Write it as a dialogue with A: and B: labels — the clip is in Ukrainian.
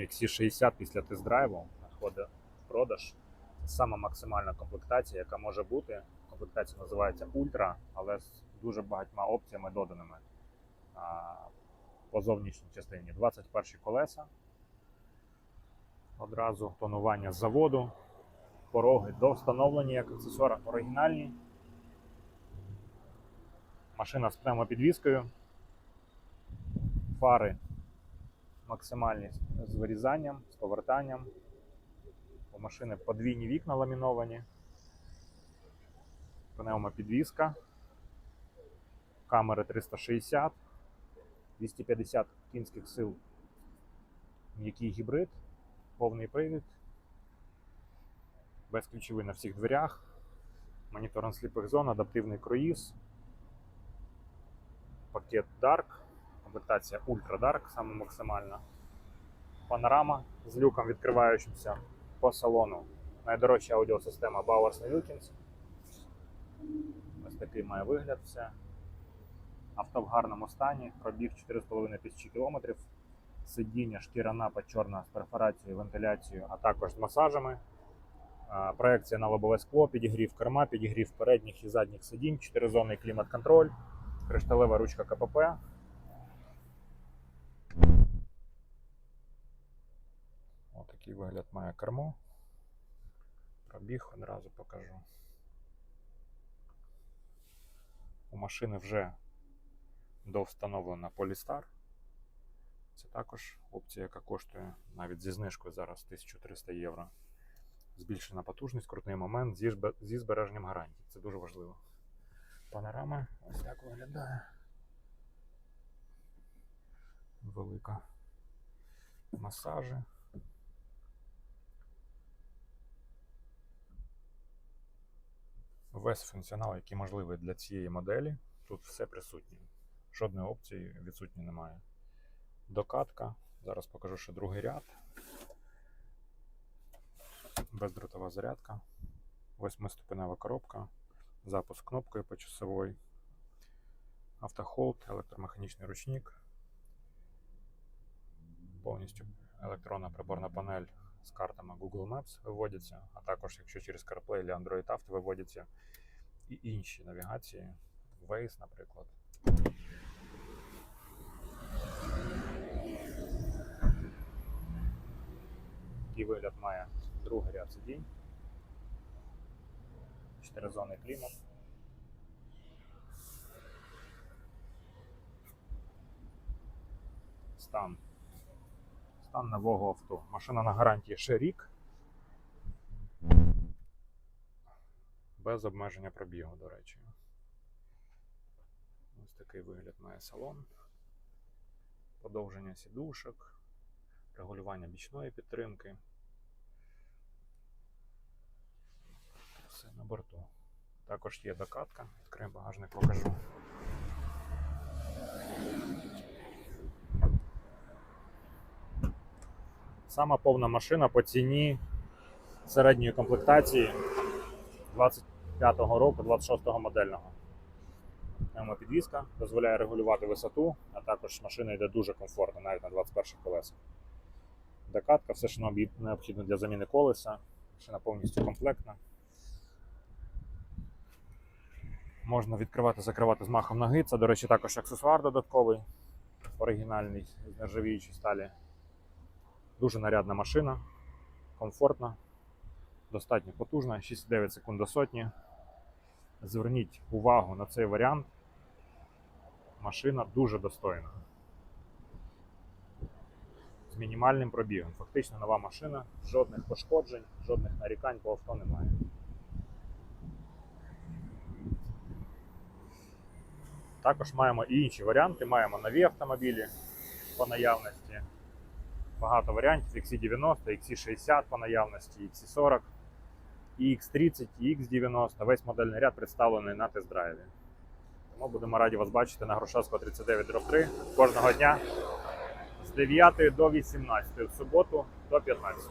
A: XC60 після тест-драйву надходить в продаж. Сама максимальна комплектація, яка може бути. Комплектація називається Ультра, але з дуже багатьма опціями доданими. А, По зовнішній частині 21 колеса. Одразу тонування з заводу, пороги до встановлення як аксесуар оригінальні. Машина з пневмопідвіскою. Фари максимальні з вирізанням, з повертанням. У машини подвійні вікна ламіновані. Пневмопідвіска. Камери 360, 250 кінських сил. М'який гібрид, повний привід. Безключовий на всіх дверях. Моніторинг сліпих зон, адаптивний круїз. Пакет Dark. Комплектація Ultra Dark, саме максимальна. Панорама з люком відкриваючимся по салону. Найдорожча аудіосистема Bowers Wilkins. Ось такий має вигляд все. Авто в гарному стані, пробіг 4,5 тисячі кілометрів. Сидіння, шкіра напад чорна з перфорацією, вентиляцією, а також з масажами. Проекція на лобове скло, підігрів керма, підігрів передніх і задніх сидінь, 4-зонний клімат-контроль, кришталева ручка КПП. Отакий вигляд має кермо. Пробіг одразу покажу. У машини вже довстановлена Polestar. Це також опція, яка коштує навіть зі знижкою зараз 1300 євро. Збільшена потужність, крутний момент зі, збереженням гарантій. Це дуже важливо. Панорама ось так виглядає. Велика. Масажі. Весь функціонал, який можливий для цієї моделі, тут все присутнє. Жодної опції відсутні немає. Докатка. Зараз покажу ще другий ряд. Бездротова зарядка. Восьмиступенева коробка. Запуск кнопкою почасовий. Автохолд, електромеханічний ручник. Повністю електронна приборна панель з картами Google Maps виводяться, а також, якщо через CarPlay чи Android Auto виводяться і інші навігації, Waze, наприклад. Такий вигляд має другий ряд сидінь. Чотиризонний клімат. Стан. Стан нового авто. Машина на гарантії ще рік. Без обмеження пробігу, до речі. Ось такий вигляд має салон. Подовження сідушок, регулювання бічної підтримки. Все на борту. Також є докатка. Відкриємо багажник, покажу. Сама повна машина по ціні середньої комплектації 25-го року, 26-го модельного. Пневмопідвізка дозволяє регулювати висоту, а також машина йде дуже комфортно, навіть на 21 колесах. Докатка, все, що необхідно для заміни колеса. Машина повністю комплектна. Можна відкривати, закривати з махом ноги. Це, до речі, також аксесуар додатковий, оригінальний з нержавіючої сталі. Дуже нарядна машина, комфортна, достатньо потужна, 6,9 секунд до сотні. Зверніть увагу на цей варіант. Машина дуже достойна. З мінімальним пробігом. Фактично нова машина, жодних пошкоджень, жодних нарікань по авто немає. Також маємо і інші варіанти. Маємо нові автомобілі по наявності. Багато варіантів XC90, XC60 по наявності, XC40, і X30, і X90. Весь модельний ряд представлений на тест-драйві. Тому будемо раді вас бачити на Грушевського 39 3 кожного дня з 9 до 18, в суботу до 15.